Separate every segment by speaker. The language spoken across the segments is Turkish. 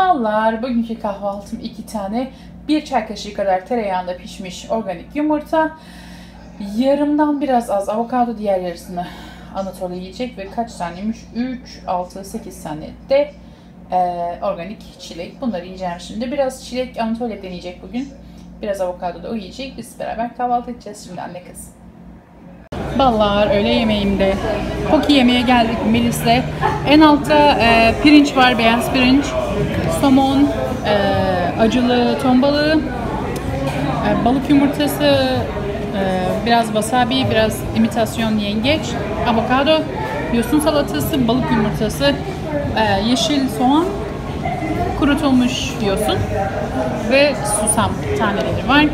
Speaker 1: Ballar, bugünkü kahvaltım iki tane. Bir çay kaşığı kadar tereyağında pişmiş organik yumurta. Yarımdan biraz az avokado, diğer yarısını Anatoly yiyecek ve kaç taneymiş? 3, 6, 8 tane de e, organik çilek. Bunları yiyeceğim şimdi. Biraz çilek Anatoly deneyecek bugün. Biraz avokado da o yiyecek. Biz beraber kahvaltı edeceğiz şimdi anne kız. Ballar öğle yemeğimde. Poki yemeğe geldik Melis'le. En altta e, pirinç var, beyaz pirinç. Somon, e, acılı ton balığı, e, balık yumurtası, e, biraz wasabi, biraz imitasyon yengeç, avokado, yosun salatası, balık yumurtası, e, yeşil soğan, kurutulmuş yosun ve susam taneleri var.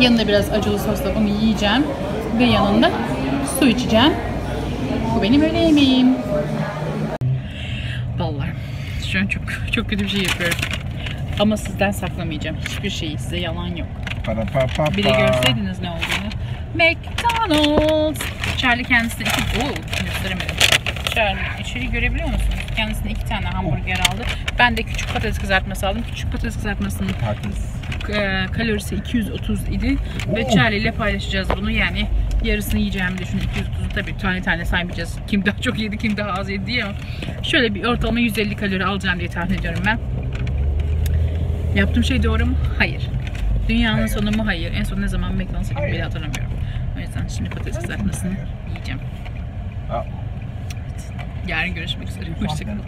Speaker 1: Yanında biraz acılı sosla bunu yiyeceğim ve yanında su içeceğim. Bu benim öğle yemeğim. Ballar. Şu an çok çok kötü bir şey yapıyorum. Ama sizden saklamayacağım. Hiçbir şeyi size yalan yok.
Speaker 2: Para pa pa
Speaker 1: Bir de
Speaker 2: pa.
Speaker 1: görseydiniz ne olduğunu. McDonald's. Charlie kendisine iki... Oo, gösteremedim. Charlie içeri görebiliyor musunuz? Kendisine iki tane hamburger aldı. Ben de küçük patates kızartması aldım. Küçük patates kızartmasının
Speaker 2: Patates.
Speaker 1: e, kalorisi 230 idi. Ve Charlie ile paylaşacağız bunu. Yani yarısını yiyeceğimi düşün. 230'u tabii tane tane saymayacağız. Kim daha çok yedi, kim daha az yedi diye ama şöyle bir ortalama 150 kalori alacağım diye tahmin ediyorum ben. Yaptığım şey doğru mu? Hayır. Dünyanın sonu mu? Hayır. En son ne zaman McDonald's'a gittim bile
Speaker 2: Hayır.
Speaker 1: hatırlamıyorum. O yüzden şimdi patates kızartmasını yiyeceğim.
Speaker 2: Aa.
Speaker 1: Yarın görüşmek üzere. Hoşçakalın.